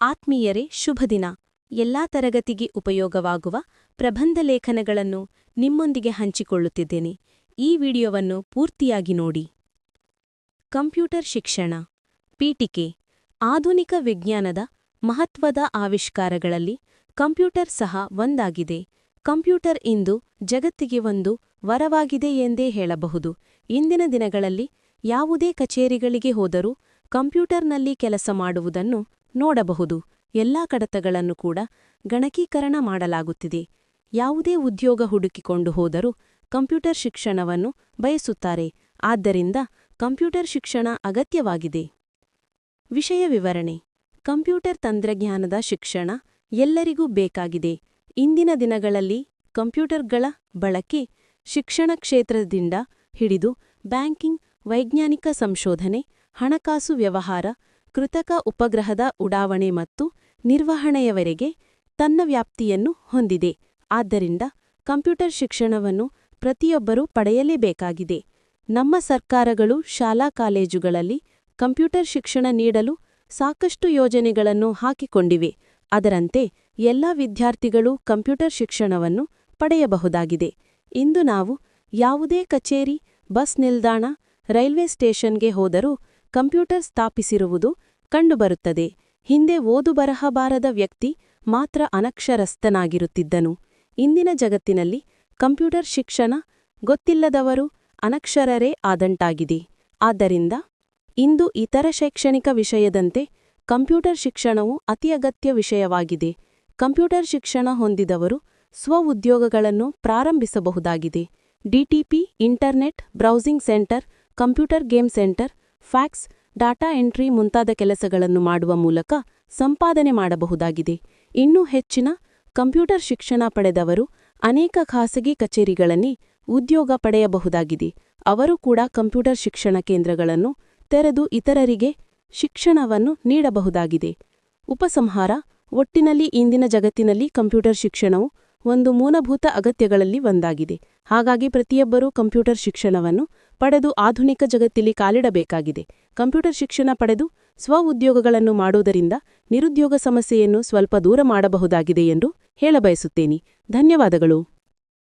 ಆತ್ಮೀಯರೇ ಶುಭದಿನ ಎಲ್ಲಾ ತರಗತಿಗೆ ಉಪಯೋಗವಾಗುವ ಪ್ರಬಂಧ ಲೇಖನಗಳನ್ನು ನಿಮ್ಮೊಂದಿಗೆ ಹಂಚಿಕೊಳ್ಳುತ್ತಿದ್ದೇನೆ. ಈ ವಿಡಿಯೋವನ್ನು ಪೂರ್ತಿಯಾಗಿ ನೋಡಿ. ಕಂಪ್ಯೂಟರ್ ಶಿಕ್ಷಣ. ಪೀಠಿಕೆ. ಆಧುನಿಕ ವಿಜ್ಞಾನದ ಮಹತ್ವದ ಆವಿಷ್ಕಾರಗಳಲ್ಲಿ ಕಂಪ್ಯೂಟರ್ ಸಹ ಒಂದಾಗಿದೆ. ಕಂಪ್ಯೂಟರ್ ಇಂದು ಜಗತ್ತಿಗೆ ಒಂದು ವರವಾಗಿದೆ ಎಂದೇ ಹೇಳಬಹುದು. ಇಂದಿನ ದಿನಗಳಲ್ಲಿ ಯಾವುದೇ ಕಚೇರಿಗಳಿಗೆ ಹೋದರೂ ಕಂಪ್ಯೂಟರ್ನಲ್ಲಿ ಕೆಲಸ ಮಾಡುವುದನ್ನು ನೋಡಬಹುದು. ಎಲ್ಲಾ ಕಡತಗಳನ್ನು ಕೂಡ ಗಣಕೀಕರಣ ಮಾಡಲಾಗುತ್ತಿದೆ. ಯಾವುದೇ ಉದ್ಯೋಗ ಹುಡುಕಿಕೊಂಡು ಹೋದರೂ ಕಂಪ್ಯೂಟರ್ ಶಿಕ್ಷಣವನ್ನು ಬಯಸುತ್ತಾರೆ. ಆದ್ದರಿಂದ ಕಂಪ್ಯೂಟರ್ ಶಿಕ್ಷಣ ಅಗತ್ಯವಾಗಿದೆ. ವಿಷಯ ವಿವರಣೆ. ಕಂಪ್ಯೂಟರ್ ತಂತ್ರಜ್ಞಾನದ ಶಿಕ್ಷಣ ಎಲ್ಲರಿಗೂ ಬೇಕಾಗಿದೆ. ಇಂದಿನ ದಿನಗಳಲ್ಲಿ ಕಂಪ್ಯೂಟರ್ಗಳ ಬಳಕೆ ಶಿಕ್ಷಣ ಕ್ಷೇತ್ರದಿಂದ ಹಿಡಿದು ಬ್ಯಾಂಕಿಂಗ್, ವೈಜ್ಞಾನಿಕ ಸಂಶೋಧನೆ, ಹಣಕಾಸು ವ್ಯವಹಾರ ಕೃತಕ ಉಪಗ್ರಹದ ಉಡಾವಣೆ ಮತ್ತು ನಿರ್ವಹಣೆಯವರೆಗೆ ತನ್ನ ವ್ಯಾಪ್ತಿಯನ್ನು ಹೊಂದಿದೆ. ಆದ್ದರಿಂದ ಕಂಪ್ಯೂಟರ್ ಶಿಕ್ಷಣವನ್ನು ಪ್ರತಿಯೊಬ್ಬರೂ ಪಡೆಯಲೇಬೇಕಾಗಿದೆ. ನಮ್ಮ ಸರ್ಕಾರಗಳು ಶಾಲಾ ಕಾಲೇಜುಗಳಲ್ಲಿ ಕಂಪ್ಯೂಟರ್ ಶಿಕ್ಷಣ ನೀಡಲು ಸಾಕಷ್ಟು ಯೋಜನೆಗಳನ್ನು ಹಾಕಿಕೊಂಡಿವೆ. ಅದರಂತೆ ಎಲ್ಲ ವಿದ್ಯಾರ್ಥಿಗಳು ಕಂಪ್ಯೂಟರ್ ಶಿಕ್ಷಣವನ್ನು ಪಡೆಯಬಹುದಾಗಿದೆ. ಇಂದು ನಾವು ಯಾವುದೇ ಕಚೇರಿ, ಬಸ್ ನಿಲ್ದಾಣ, ರೈಲ್ವೆ ಸ್ಟೇಷನ್ಗೆ ಹೋದರೂ ಕಂಪ್ಯೂಟರ್ ಸ್ಥಾಪಿಸಿರುವುದು ಕಂಡುಬರುತ್ತದೆ. ಹಿಂದೆ ಓದು ಬರಹ ಬಾರದ ವ್ಯಕ್ತಿ ಮಾತ್ರ ಅನಕ್ಷರಸ್ಥನಾಗಿರುತ್ತಿದ್ದನು. ಇಂದಿನ ಜಗತ್ತಿನಲ್ಲಿ ಕಂಪ್ಯೂಟರ್ ಶಿಕ್ಷಣ ಗೊತ್ತಿಲ್ಲದವರು ಅನಕ್ಷರರೇ ಆದಂಟಾಗಿದೆ ಆದ್ದರಿಂದ ಇಂದು ಇತರ ಶೈಕ್ಷಣಿಕ ವಿಷಯದಂತೆ ಕಂಪ್ಯೂಟರ್ ಶಿಕ್ಷಣವು ಅತಿ ಅಗತ್ಯ ವಿಷಯವಾಗಿದೆ. ಕಂಪ್ಯೂಟರ್ ಶಿಕ್ಷಣ ಹೊಂದಿದವರು ಸ್ವ ಉದ್ಯೋಗಗಳನ್ನು ಪ್ರಾರಂಭಿಸಬಹುದಾಗಿದೆ. DTP internet, browsing centre, computer game centre, fax data entry ಮುಂತಾದ ಕೆಲಸಗಳನ್ನು ಮಾಡುವ ಮೂಲಕ ಸಂಪಾದನೆ ಮಾಡಬಹುದಾಗಿದೆ. ಇನ್ನೂ ಹೆಚ್ಚಿನ ಕಂಪ್ಯೂಟರ್ ಶಿಕ್ಷಣ ಪಡೆದವರು ಅನೇಕ ಖಾಸಗಿ ಕಚೇರಿಗಳಲ್ಲಿ ಉದ್ಯೋಗ ಪಡೆಯಬಹುದಾಗಿದೆ. ಅವರು ಕೂಡ ಕಂಪ್ಯೂಟರ್ ಶಿಕ್ಷಣ ಕೇಂದ್ರಗಳನ್ನು ತೆರೆದು ಇತರರಿಗೆ ಶಿಕ್ಷಣವನ್ನು ನೀಡಬಹುದಾಗಿದೆ. ಉಪಸಂಹಾರ, ಒಟ್ಟಿನಲ್ಲಿ ಇಂದಿನ ಜಗತ್ತಿನಲ್ಲಿ ಕಂಪ್ಯೂಟರ್ ಶಿಕ್ಷಣವು ಒಂದು ಮೂಲಭೂತ ಅಗತ್ಯಗಳಲ್ಲಿ ಒಂದಾಗಿದೆ. ಹಾಗಾಗಿ ಪ್ರತಿಯೊಬ್ಬರೂ ಕಂಪ್ಯೂಟರ್ ಶಿಕ್ಷಣವನ್ನು ಪಡೆದು ಆಧುನಿಕ ಜಗತ್ತಿಲಿ ಕಾಲಿಡಬೇಕಾಗಿದೆ. ಕಂಪ್ಯೂಟರ್ ಶಿಕ್ಷಣ ಪಡೆದು ಸ್ವ ಉದ್ಯೋಗಗಳನ್ನು ಮಾಡುವುದರಿಂದ ನಿರುದ್ಯೋಗ ಸಮಸ್ಯೆಯನ್ನು ಸ್ವಲ್ಪ ದೂರ ಮಾಡಬಹುದಾಗಿದೆ ಎಂದು ಹೇಳಬಯಸುತ್ತೇನೆ. ಧನ್ಯವಾದಗಳು.